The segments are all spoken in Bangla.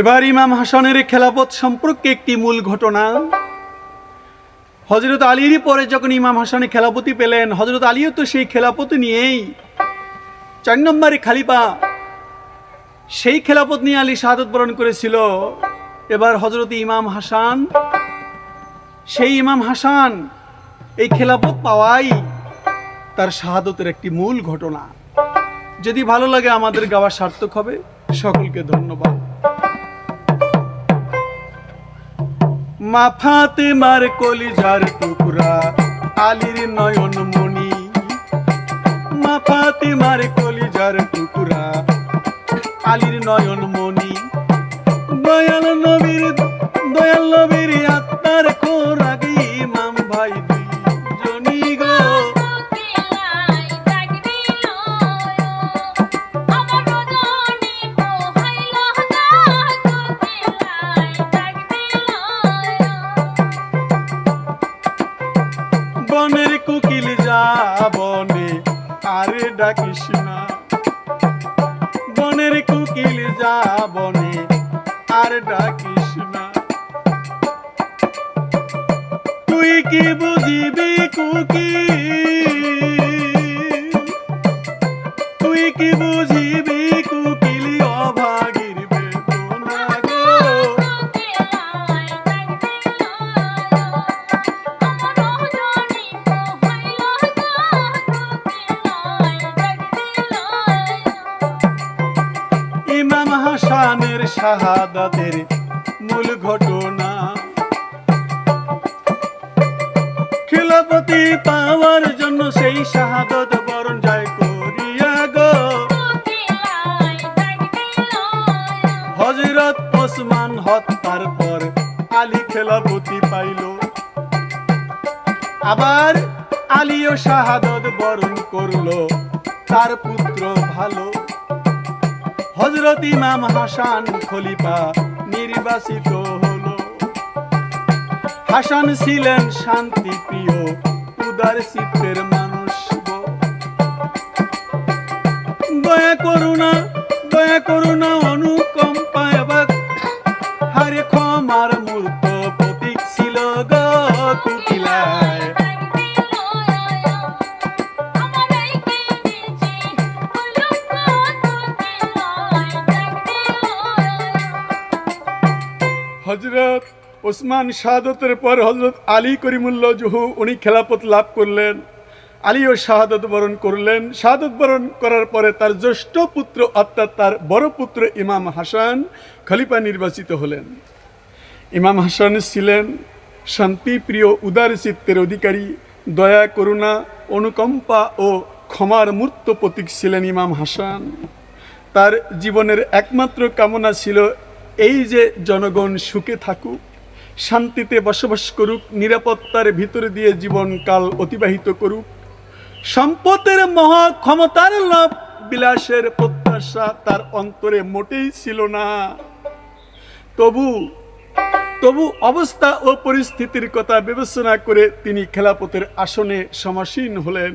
এবার ইমাম হাসানের খেলাপথ সম্পর্কে একটি মূল ঘটনা। হজরত আলীরই পরে যখন ইমাম হাসানে খেলাপতি পেলেন হজরত আলীও তো সেই খেলাপতি নিয়েই চার নম্বরে খালিফা সেই খেলাপত নিয়ে আলী শাহাদত বরণ করেছিল। এবার হজরত ইমাম হাসান, সেই ইমাম হাসান এই খেলাপত পাওয়াই তার শাহাদতের একটি মূল ঘটনা। যদি ভালো লাগে আমাদের গাওয়া সার্থক হবে। সকলকে ধন্যবাদ। মা ফাতেমার কলিজার টুকরা, আলীর নয়ন মণি। মা ফাতেমার কলিজার টুকরা, আলীর নয়ন মণি। দয়াল নবীর দয়াল নবীর আত্মার খোরাক ইমাম ভাই বনে, আরে ডাকিস না। বনের কুকিল যা বনে, আর ডাকিস না। তুই কি বুঝিবি কুকি তুই কি বুঝিবি কুকিল? ইমাম হাসানের শাহাদাতের মূল ঘটনা। খিলাপতি পাওয়ার জন্য সেই শাহাদত বরণ যায় করিয়া গো। হজরত ওসমান হত্যার পর আলী খেলাপতি পাইল। আবার আলীও শাহাদত বরণ করল, তার পুত্র ভালো। হজরত ইমাম হাসান খলিফা নির্বাচিত হলো হাসান ছিলেন শান্তি প্রিয় উদার চিত্তের মানুষ। দয়া করুণা দয়া করুণা ওসমান শাহাদতের পর হজরত আলী করিমুল্লাহ জহু উনি খেলাপত লাভ করলেন। আলীও শাহাদত বরণ করলেন। শাহাদত বরণ করার পরে তার জ্যেষ্ঠ পুত্র অর্থাৎ তার বড় পুত্র ইমাম হাসান খলিফা নির্বাচিত হলেন। ইমাম হাসান ছিলেন শান্তিপ্রিয়, উদার চিত্তের অধিকারী, দয়া, করুণা, অনুকম্পা ও ক্ষমার মূর্ত প্রতীক ছিলেন ইমাম হাসান। তার জীবনের একমাত্র কামনা ছিল এই যে জনগণ সুখে থাকুক। শান্তিতে বসবাস করুক, নিরাপত্তার ভিতরে দিয়ে জীবনকাল অতিবাহিত করুক। সম্পদের মহা ক্ষমতার লাভ, বিলাসের প্রত্যাশা তার অন্তরে মোটেই ছিল না। তবু তবু অবস্থা ও পরিস্থিতির কথা বিবেচনা করে তিনি খেলাপথের আসনে সমাসীন হলেন।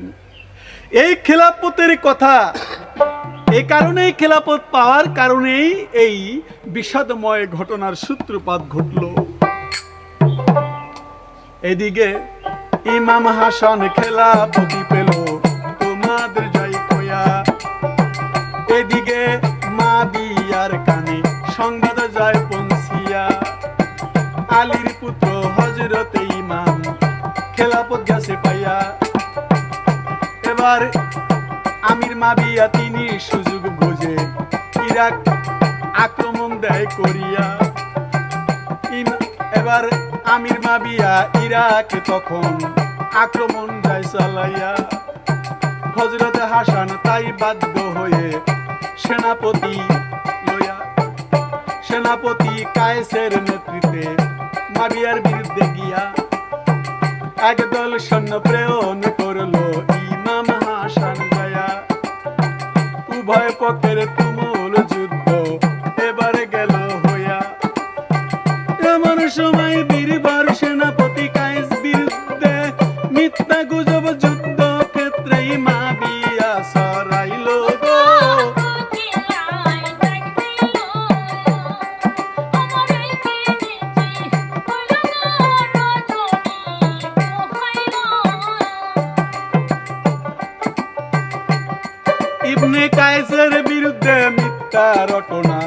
এই খেলাপথের কথা এ কারণেই খেলাপথ পাওয়ার কারণেই এই বিষাদময় ঘটনার সূত্রপাত ঘটল। এদিকে ইমাম হাসান খেলাপতি পেল, তোমাদের জয় কয়া। এদিকে মা বিয়ার কানে সংবাদ যায় পৌঁছিয়া। আলীর পুত্র হজরত ইমাম খেলাপত গেছে পাইয়া। এবার আমির মাবিয়া তিনি সুযোগ বুঝে, ইরাক আক্রমণ দেয় করিয়া। মাবিয়া ইরাক তখন আক্রমণ যায় চালাইয়া। হজরত হাসান তাই বাধ্য হয়ে সেনাপতি লইয়া সেনাপতি কায়েসের নেতৃত্বে মাবিয়ার বিরুদ্ধে গিয়া একদল সৈন্য প্রেরণ করল ইমাম হাসান জয়া উভয় পক্ষের রটনা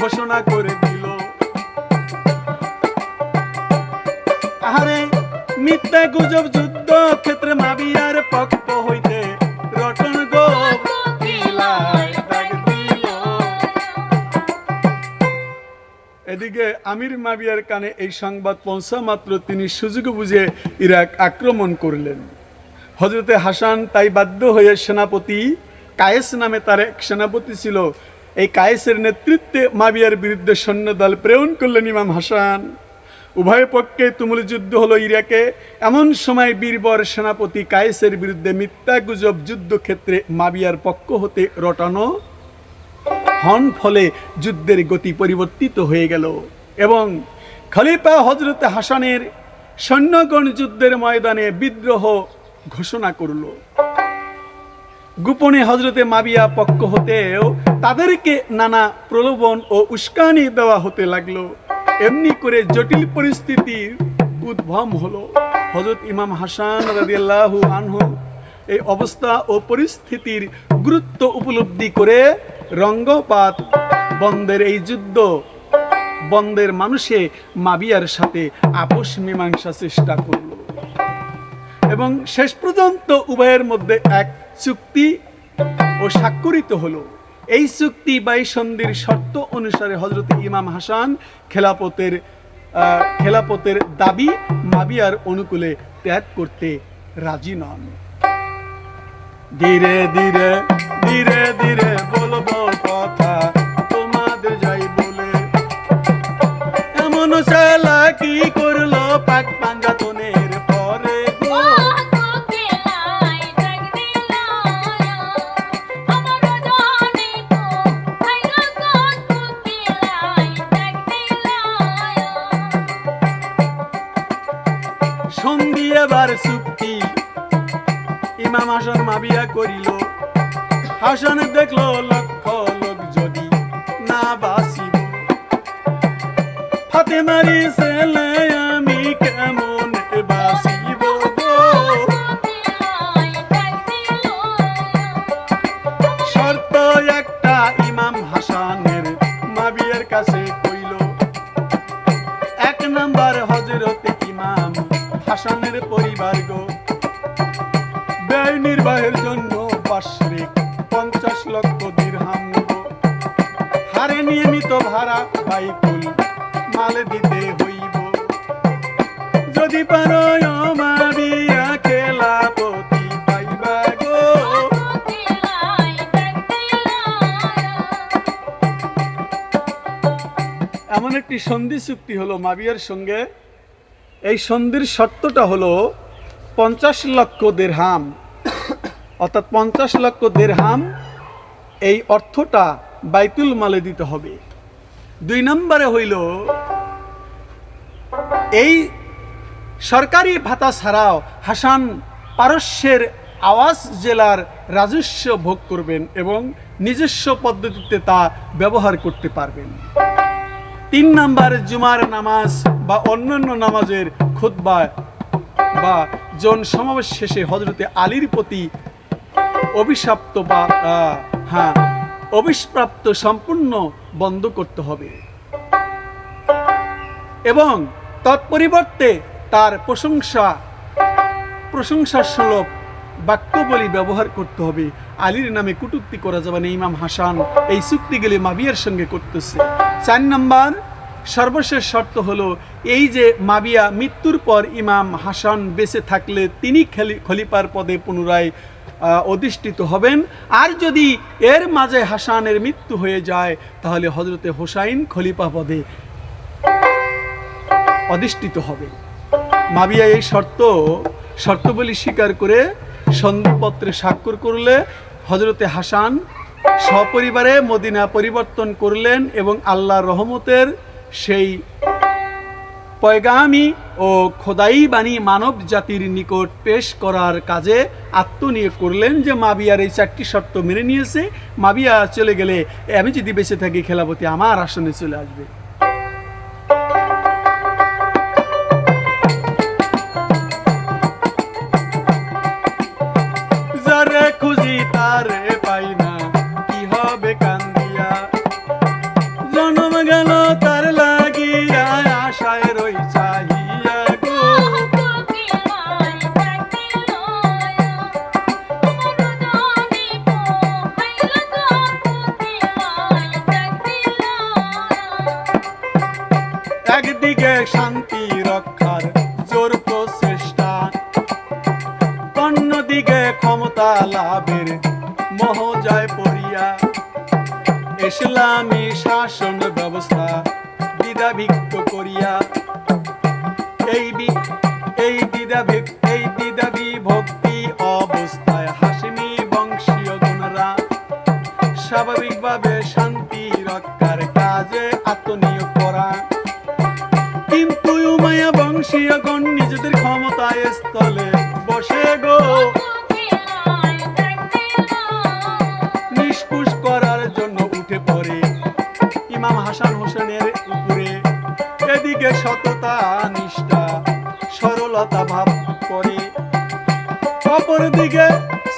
ঘোষণা করে দিল আরে মিথ্যা গুজব যুদ্ধ ক্ষেত্রে মাবিয়ার পক্ষ হইতে রটন গো। এদিকে আমির মাবিয়ার কানে এই সংবাদ পৌঁছা মাত্র তিনি সুযোগ বুঝে ইরাক আক্রমণ করলেন হজরতে হাসান তাই বাধ্য হয়ে সেনাপতি কায়েস নামে তার এক সেনাপতি ছিল। এই কায়েসের নেতৃত্বে মাবিয়ার বিরুদ্ধে সৈন্যদল প্রেরণ করলেন ইমাম হাসান। উভয় পক্ষে তুমুল যুদ্ধ হলো ইরাকে। এমন সময় বীরবর সেনাপতি কায়েসের বিরুদ্ধে মিথ্যা গুজব যুদ্ধক্ষেত্রে মাবিয়ার পক্ষ হতে রটানো হন ফলে যুদ্ধের গতি পরিবর্তিত হয়ে গেল এবং খলিফা হজরত হাসানের সৈন্যগণ যুদ্ধের ময়দানে বিদ্রোহ ঘোষণা করল। গোপনে হজরতে মাবিয়া পক্ষ হতেও তাদেরকে নানা প্রলোভন ও উস্কানি দেওয়া হতে লাগল। এমনি করে জটিল পরিস্থিতির উদ্ভব হলো। হজরত ইমাম হাসান রাদিয়াল্লাহু আনহু এই অবস্থা ও পরিস্থিতির গুরুত্ব উপলব্ধি করে রঙ্গপাত বন্ধের এই যুদ্ধ বন্ধের মানুষে মাবিয়ার সাথে আপোষ মীমাংসা চেষ্টা করল। এবং শেষ পর্যন্ত উভয়ের মধ্যে এক চুক্তি ও স্বাক্ষরিত হলো। এই চুক্তি বা এই সন্ধির শর্ত অনুসারে হজরত ইমাম হাসান খেলাপতের খেলাপতের দাবি মাবিয়ার অনুকূলে ত্যাগ করতে রাজি নন। ধীরে ধীরে মারি ছেলে একটি সন্ধি চুক্তি হলো মাবিয়ার সঙ্গে। এই সন্ধির শর্তটা হলো পঞ্চাশ লক্ষ দেড়হাম। অর্থাৎ পঞ্চাশ লক্ষ দেড়হাম, এই অর্থটা বাইতুল মালে দিতে হবে। দুই নম্বরে হইল, এই সরকারি ভাতা ছাড়াও হাসান পারস্যের আওয়াজ জেলার রাজস্ব ভোগ করবেন এবং নিজস্ব পদ্ধতিতে তা ব্যবহার করতে পারবেন। তিন নাম্বার জুমার নামাজ বা অন্যান্য নামাজের খুতবা বা জন সমাবেশ শেষে হজরতে আলীর প্রতি অভিশাপ্ত বা হ্যাঁ অভিষ্প্রাপ্ত সম্পূর্ণ বন্ধ করতে হবে। এবং তৎপরিবর্তে তার প্রশংসা, প্রশংসার সুলভ বাক্যবলী ব্যবহার করতে হবে। আলীর নামে কুটুক্তি করা যাবে না ইমাম হাসান। এই চুক্তিগুলি মাবিয়ার সঙ্গে করতেছে। চার নাম্বার, সর্বশেষ শর্ত হলো এই যে মাবিয়া মৃত্যুর পর ইমাম হাসান বেঁচে থাকলে তিনি খলি- খলিফার পদে পুনরায় অধিষ্ঠিত হবেন। আর যদি এর মাঝে হাসানের মৃত্যু হয়ে যায়, তাহলে হজরতে হোসাইন খলিফা পদে অধিষ্ঠিত হবে। মাবিয়া এই শর্ত, শর্তবলী স্বীকার করে সন্ধিপত্রে স্বাক্ষর করলে হজরতে হাসান সপরিবারে মদিনা পরিবর্তন করলেন এবং আল্লাহর রহমতের সেই পয়গামি ও খোদাই বাণী মানব জাতির নিকট পেশ করার কাজে আত্মনিয়োগ করলেন যে মাবিয়ার এই চারটি শর্ত মেনে নিয়েছে। মাবিয়া চলে গেলে আমি যদি বেঁচে থাকি খেলাপতি আমার আসনে চলে আসবে। ক্ষমতা লাভের মহজায় পড়িয়া। ইসলামী শাসন ব্যবস্থা দ্বিধাভিক্ত করিয়া। এই এই দ্বিধাভিক এই দ্বিধাবি ভক্তি অবস্থায় হাসিমি বংশীয় গুণরা স্বাভাবিকভাবে শান্তি রক্ষার কাজে আত্মনিয়োগ করা। কিন্তু উমায়া বংশীয়গণ নিজেদের ক্ষমতায় স্থলে বসে গো।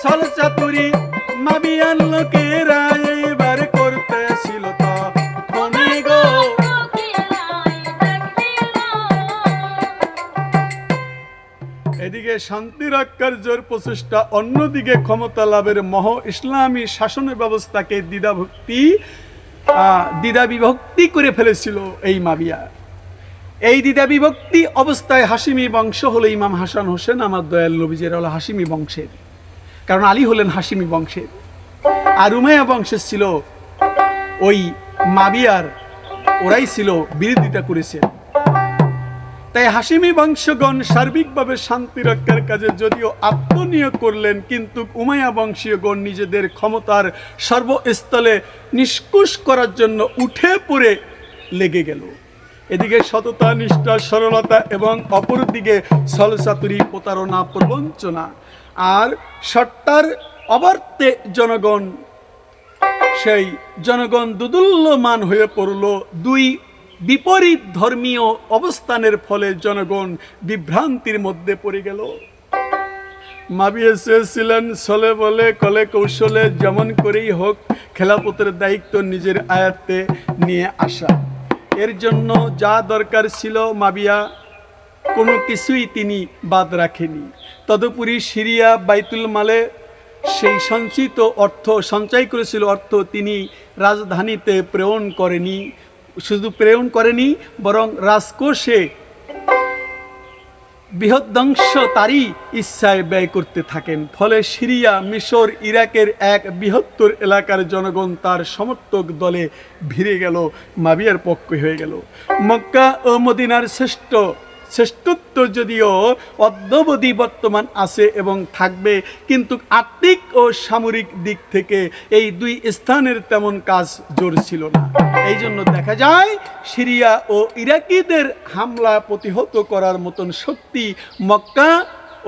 অপরদিকে সলচাতুরি মাবিয়ান লোকেরা এইবার করতেছিল এদিকে শান্তি রক্ষার জোর প্রচেষ্টা, অন্যদিকে ক্ষমতা লাভের মহ ইসলামী শাসন ব্যবস্থাকে দ্বিধাভক্তি দ্বিধা বিভক্তি করে ফেলেছিল এই মাবিয়া এই দ্বিধা বিভক্তি অবস্থায় হাসিমি বংশ হলো ইমাম হাসান হোসেন, আমার দয়াল নবীজের হলো হাসিমি বংশের। কারণ আলী হলেন হাসিমি বংশের। আর উমায়া বংশের ছিল ওই মাবিয়ার, ওরাই ছিল বিরোধিতা করেছে তাই হাসিমি বংশগণ সার্বিকভাবে শান্তি রক্ষার কাজে যদিও আত্মনিয়োগ করলেন, কিন্তু উমায়া বংশীয়গণ নিজেদের ক্ষমতার সর্বস্থলে নিষ্কুশ করার জন্য উঠে পড়ে লেগে গেল। এদিকে সততা, নিষ্ঠা, সরলতা এবং অপরদিকে ছলচাতুরি প্রতারণা, প্রবঞ্চনা। আর সট্টার অবার্তে জনগণ। সেই জনগণ দুদুল্যমান হয়ে পড়ল দুই বিপরীত ধর্মীয় অবস্থানের ফলে জনগণ বিভ্রান্তির মধ্যে পড়ে গেল। মাবিয়ে চেয়েছিলেন ছলে বলে, কলে কৌশলে যেমন করেই হোক, খেলাপথের দায়িত্ব নিজের আয়ত্তে নিয়ে আসা। এর জন্য যা দরকার ছিল মাবিয়া কোনো কিছুই তিনি বাদ রাখেনি। তদুপরি সিরিয়া বাইতুল মালে সেই সঞ্চিত অর্থ, সঞ্চয় করেছিল অর্থ তিনি রাজধানীতে প্রেরণ করেনি, শুধু প্রেরণ করেনি, বরং রাজকোষে বৃহদংশ তারই ইচ্ছায় ব্যয় করতে থাকেন। ফলে সিরিয়া, মিশর, ইরাকের এক বৃহত্তর এলাকার জনগণ তার সমর্থক দলে ভিড়ে গেল, মাবিয়ার পক্ষে হয়ে গেল। মক্কা ও মদিনার শ্রেষ্ঠ শ্রেষ্ঠত্ব যদিও অদ্যবধি বর্তমান আছে এবং থাকবে, কিন্তু আর্থিক ও সামরিক দিক থেকে এই দুই স্থানের তেমন কাজ জোর ছিল না। এই জন্য দেখা যায়, সিরিয়া ও ইরাকিদের হামলা প্রতিহত করার মতন শক্তি মক্কা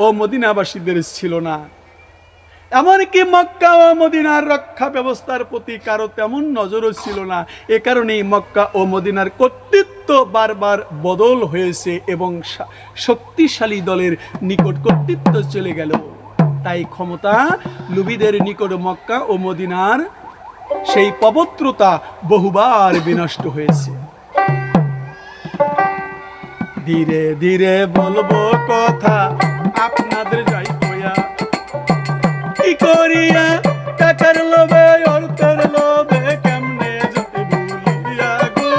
ও মদিনাবাসীদের ছিল না। এমনকি মক্কা ও মদিনার রক্ষা ব্যবস্থার প্রতি কারও তেমন নজরও ছিল না। এ কারণেই মক্কা ও মদিনার কর্তৃত্ব বারবার বদল হয়েছে এবং শক্তিশালী দলের নিকট কর্তৃত্ব চলে গেল। তাই ক্ষমতা লুবিদের নিকট মক্কা ও মদিনার সেই পবিত্রতা বহুবার বিনষ্ট হয়েছে। ধীরে ধীরে বলব কথা, আপনাদের কি করিয়া টাকার লোভে, অর্থের লোভে কেমনে যেতে ভুলিয়া গো?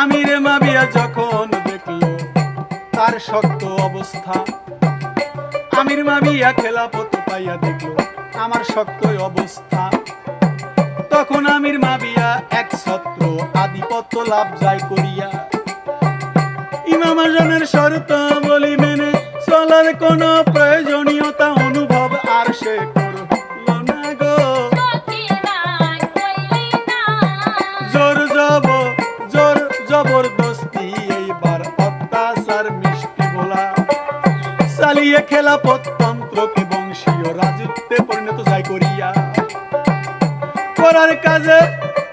আমিরে মাবিয়া যখন দেখল তার শক্ত অবস্থা, আমির মাবিয়া খেলাপত পাইয়া দেখল আমার শক্ত অবস্থা। তখন আমির মাবিয়া এক ছত্র আধিপত্য লাভ যায় করিয়া। ইমাম আজমের শর্ত বলি মেনে চলার কোনো প্রয়োজনীয়তা অনুভব আর সে করল খেলা তন্ত্রকে বংশীয় রাজত্বে পরিণত যায় করিয়া। করার কাজে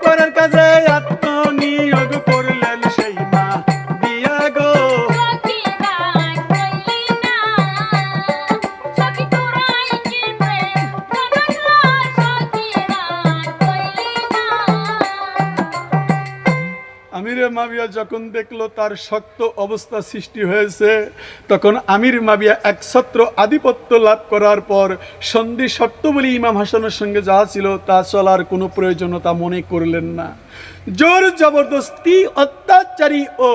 করার কাজে আত্মনিয়োগ করলেন যখন দেখল তার শক্ত অবস্থা সৃষ্টি হয়েছে, তখন আমির মাবিয়া একছত্র আধিপত্য লাভ করার পর সন্ধি শর্ত বলে ইমাম হাসানের সঙ্গে যা ছিল তা চলার কোনো প্রয়োজনীয়তা মনে করলেন না। জোর জবরদস্তি, অত্যাচারী ও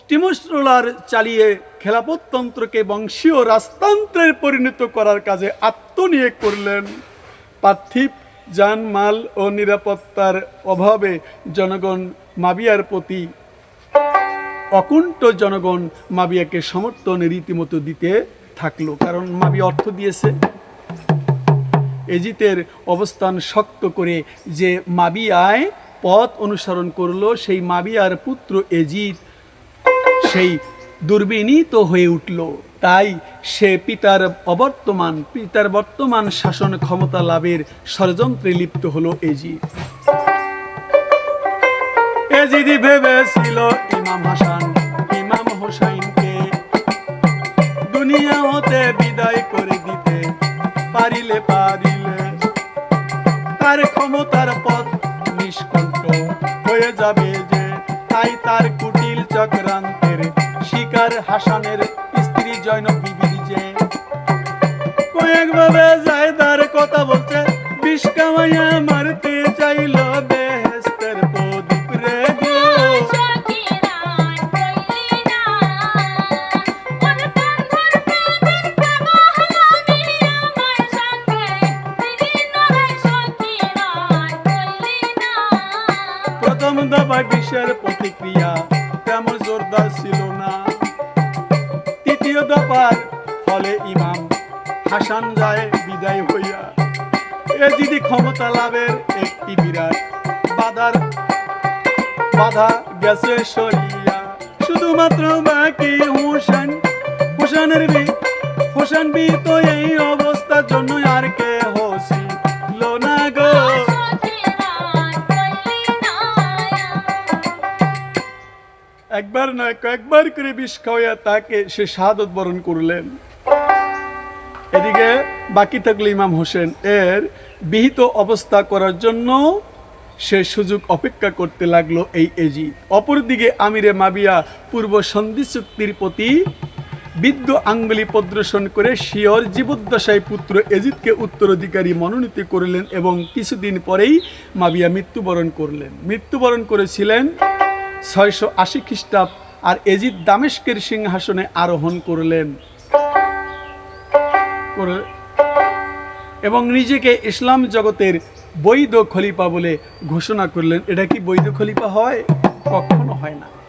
স্টিমোস্ট্রোলার চালিয়ে খেলাপতন্ত্রকে বংশীয় রাজতন্ত্রের পরিণত করার কাজে আত্মনিয়োগ করলেন। পার্থিব জানমাল ও নিরাপত্তার অভাবে জনগণ মাবিয়ার প্রতি অকুণ্ঠ জনগণ মাবিয়াকে সমর্থন রীতিমতো দিতে থাকল। কারণ মাবি অর্থ দিয়েছে এজিতের অবস্থান শক্ত করে যে মাবিয়ায় পথ অনুসরণ করল, সেই মাবিয়ার পুত্র এজিত সেই দুর্বিনীত হয়ে উঠল। তাই সে পিতার অবর্তমান, পিতার বর্তমান শাসন ক্ষমতা লাভের ষড়যন্ত্রে লিপ্ত হলো এজিদ এজিদি ভেবেছিল ইমাম হাসান, ইমাম হোসাইনকে। দুনিয়া হতে বিদায় করে দিতে পারিলে পারিলে। তার ক্ষমতার পথ নিষ্কণ্ঠ হয়ে যাবে যে, তাই তার কুটিল চক্রান্তের শিকার হাসানের স্ত্রী জৈনব বিবি যে। কয়েকভাবে হাসান যায় বিদায় হইয়া, এ যদি ক্ষমতা লাভের একটি বিরাট বাধার, বাধা গেছে সরিয়া শুধুমাত্র বাকি হোসেন হোসেনের বি হোসেন বি তো এই অবস্থার জন্য আর কে হসি না গো। একবার না কয়েকবার করে বিষ খাওয়াইয়া তাকে সে শাহাদত বরণ করলেন। এদিকে বাকি থাকল ইমাম হোসেন এর বিহিত অবস্থা করার জন্য সে সুযোগ অপেক্ষা করতে লাগল এই এজি অপরদিকে আমিরে মাবিয়া পূর্ব সন্ধি চুক্তির প্রতি বিদ্য আঙ্গুলি প্রদর্শন করে শিয়র জীবদ্দশায় পুত্র এজিদকে উত্তরাধিকারী মনোনীত করলেন এবং কিছুদিন পরেই মাবিয়া মৃত্যুবরণ করলেন। মৃত্যুবরণ করেছিলেন ছয়শো আশি খ্রিস্টাব্দ আর এজিদ দামেস্কের সিংহাসনে আরোহণ করলেন। করে- এবং নিজেকে ইসলাম জগতের বৈধ খলিফা বলে ঘোষণা করলেন। এটা কি বৈধ খলিফা হয়? কখনো হয় না।